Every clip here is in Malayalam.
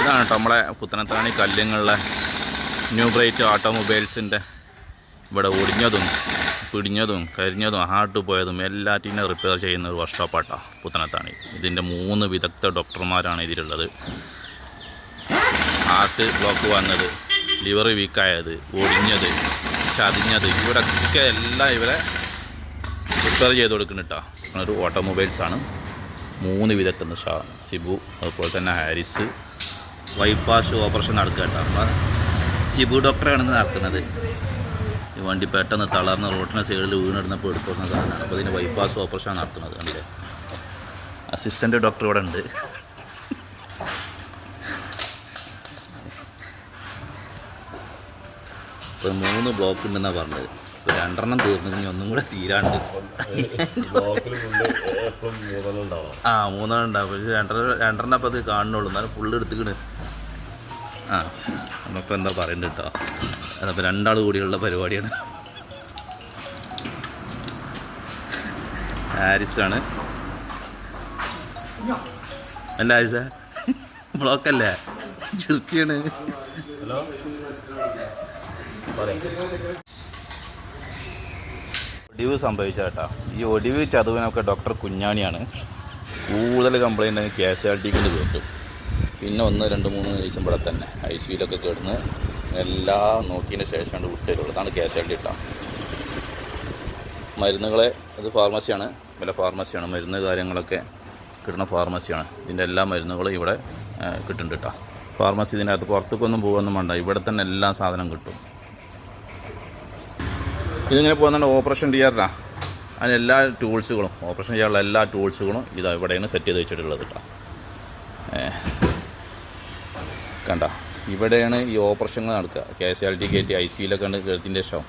ഇതാണ് കേട്ടോ നമ്മളെ പുത്തനത്താണി കല്ലുങ്ങളിലെ ന്യൂ ബ്രൈറ്റ് ഓട്ടോമൊബൈൽസിന്റെ ഇവിടെ ഒടിഞ്ഞതും പിടിഞ്ഞതും കരിഞ്ഞതും ഹാർട്ട് പോയതും എല്ലാറ്റിനും റിപ്പയർ ചെയ്യുന്ന ഒരു വർക്ക്ഷോപ്പാട്ടോ പുത്തനത്താണി ഇതിന്റെ മൂന്ന് വിദഗ്ധ ഡോക്ടർമാരാണ് ഇതിലുള്ളത്. ഹാർട്ട് ബ്ലോക്ക് വന്നത് ലിവർ വീക്കായത് ഒടിഞ്ഞത് ചതിഞ്ഞത് ഇവിടൊക്കെ എല്ലാം ഇവരെ റിപ്പയർ ചെയ്ത് കൊടുക്കുന്നുണ്ട് ഒരു ഓട്ടോമൊബൈൽസാണ്. മൂന്ന് വിദഗ്ധ ഷാ സിബു അതുപോലെ തന്നെ ഹാരിസ് ബൈപ്പാസ് ഓപ്പറേഷൻ നടക്കുക കേട്ടോ. അപ്പം സിബു ഡോക്ടറാണ് നടക്കുന്നത്. ഈ വണ്ടി പെട്ടെന്ന് തളർന്ന റോട്ടിന്റെ സൈഡിൽ വീണെടുന്നപ്പോൾ എടുത്തുന്ന സാധനമാണ്. അപ്പോൾ ഇതിന് ബൈപ്പാസ് ഓപ്പറേഷൻ നടത്തുന്നത് കണ്ടില്ലേ? അസിസ്റ്റന്റ് ഡോക്ടർ ഇവിടെ ഉണ്ട്. ഇപ്പോൾ മൂന്ന് ബ്ലോക്ക് ഉണ്ടെന്നാണ് പറഞ്ഞത്. ഇപ്പോൾ രണ്ടെണ്ണം തീർന്നു. ഇനി ഒന്നും കൂടെ തീരാണ്ട്. ആ മൂന്നെണ്ണം ഉണ്ടാവും. പക്ഷേ രണ്ടെണ്ണം രണ്ടെണ്ണം അപ്പോൾ അത് കാണുന്നുള്ളൂ. എന്നാലും ഫുള്ള് എടുത്തുക്കണ്. ആ നമുക്ക് എന്താ പറയണ്ട കേട്ടോ അതപ്പോൾ രണ്ടാൾ കൂടിയുള്ള പരിപാടിയാണ്. ഹാരിസാണ് അല്ല ഹാരിസ ബ്ലോക്കല്ലേ? ചെറുക്കിയാണ് ഹലോ? ഒടിവ് സംഭവിച്ച കേട്ടോ ഈ ഒടിവ് ചതുവിനൊക്കെ ഡോക്ടർ കുഞ്ഞാണിയാണ്. കൂടുതൽ കംപ്ലൈന്റ് കൊണ്ട് കേട്ടു. പിന്നെ ഒന്ന് രണ്ട് മൂന്ന് ദിവസം ഇവിടെ തന്നെ. ഐ സിയിലൊക്കെ കിടന്ന് എല്ലാം നോക്കിയതിന് ശേഷമാണ് വിട്ടുതരുള്ളൂ അതാണ് ക്യാഷ്വാലിറ്റി കേട്ടോ മരുന്നുകളെ ഇത് ഫാർമസിയാണ്. വില ഫാർമസിയാണ്. മരുന്ന് കാര്യങ്ങളൊക്കെ കിട്ടുന്ന ഫാർമസിയാണ്. ഇതിന്റെ എല്ലാ മരുന്നുകളും ഇവിടെ കിട്ടുന്നുണ്ട് കേട്ടോ ഫാർമസി ഇതിന്റെ അകത്ത് പുറത്തേക്കൊന്നും പോകുമൊന്നും വേണ്ട. ഇവിടെ തന്നെ എല്ലാ സാധനം കിട്ടും. ഇതിങ്ങനെ പോകുന്നുണ്ട് ഓപ്പറേഷൻ തിയേറ്ററാ അതിന് എല്ലാ ടൂൾസുകളും ഓപ്പറേഷൻ ചെയ്യാനുള്ള എല്ലാ ടൂൾസുകളും ഇതാ ഇവിടെയാണ് സെറ്റ് ചെയ്ത് വെച്ചിട്ടുള്ളത് കേട്ടോ. കണ്ട. ഇവിടെയാണ് ഈ ഓപ്പറേഷനുകൾ നടക്കുക. കെ എസ് ആർ ടി കയറ്റി ഐ സിയിലൊക്കെ ഉണ്ട് ഗൾത്തിന്റെ ശേഷം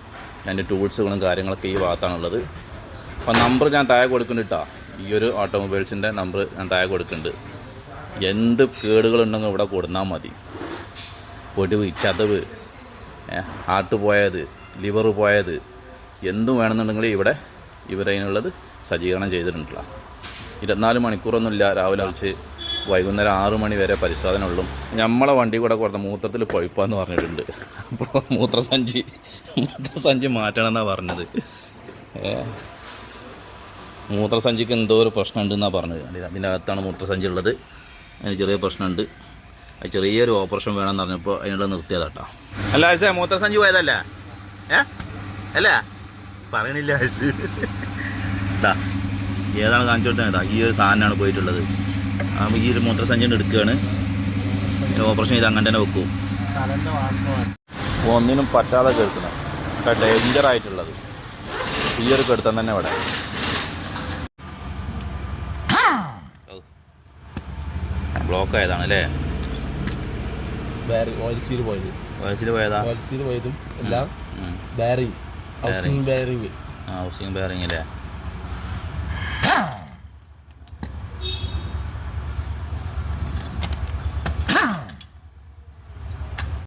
അതിന്റെ ടൂൾസുകളും കാര്യങ്ങളൊക്കെ ഈ ഭാഗത്താണുള്ളത്. അപ്പോൾ നമ്പർ ഞാൻ താഴെ കൊടുക്കുന്നുണ്ട് കേട്ടോ ഈ ഒരു ഓട്ടോമൊബൈൽസിന്റെ നമ്പർ ഞാൻ താഴെ കൊടുക്കുന്നുണ്ട്. എന്ത് കേടുകളുണ്ടെങ്കിൽ ഇവിടെ കൊടുന്നാൽ മതി. പൊടിവ് ചതവ് ഹാർട്ട് പോയത് ലിവർ പോയത് എന്തും വേണമെന്നുണ്ടെങ്കിൽ ഇവിടെ ഇവരതിനുള്ളത് സജ്ജീകരണം ചെയ്തിട്ടുണ്ടല്ലോ ഇരുപത്തിനാല് മണിക്കൂറൊന്നുമില്ല രാവിലെ വെച്ച് വൈകുന്നേരം ആറു മണി വരെ പരിശോധന ഉള്ളു നമ്മളെ വണ്ടി കൂടെ കൊടുത്ത മൂത്രത്തിൽ പഴുപ്പാന്ന് പറഞ്ഞിട്ടുണ്ട്. അപ്പോൾ മൂത്രസഞ്ചി മൂത്രസഞ്ചി മാറ്റണം എന്നാണ് പറഞ്ഞത് മൂത്രസഞ്ചിക്ക് എന്തോ ഒരു പ്രശ്നമുണ്ടെന്നാണ് പറഞ്ഞത്? അതിന്റെ അകത്താണ് മൂത്രസഞ്ചി ഉള്ളത്. അതിന് ചെറിയ പ്രശ്നമുണ്ട്. അത് ചെറിയൊരു ഓപ്പറേഷൻ വേണമെന്ന് പറഞ്ഞപ്പോൾ അതിനുള്ള നിർത്തിയതാട്ടോ. അല്ല ആഴ്ച മൂത്രസഞ്ചി പോയതല്ല? ഏ? അല്ല? പറയണില്ല ആഴ്ച ഏതാണ് കാണിച്ചു ഈ ഒരു സാധനമാണ് പോയിട്ടുള്ളത്. അപ്പോൾ ഈ ഒരു മൂത്രസഞ്ചി എടുക്കുകയാണ്. ഓപ്പറേഷൻ ചെയ്ത് അങ്ങനെ തന്നെ വെക്കും. ഒന്നിനും പറ്റാതെ കേൾക്കണം ഡേഞ്ചർ ആയിട്ടുള്ളത്. ഈ ഒരു കെടുത്താൻ തന്നെ ഇവിടെ. ബ്ലോക്ക് ആയതാണ് അല്ലേ? ബാരിങ് ഓയിൽ സീൽ പോയത്. വയസ്സിൽ പോയതാ? ഓയിൽ സീൽ പോയതും എല്ലാം ഉം. ഹൗസിംഗ് ബാരിങ് ഹൗസിംഗ് ബെയറിംഗ് അല്ലേ?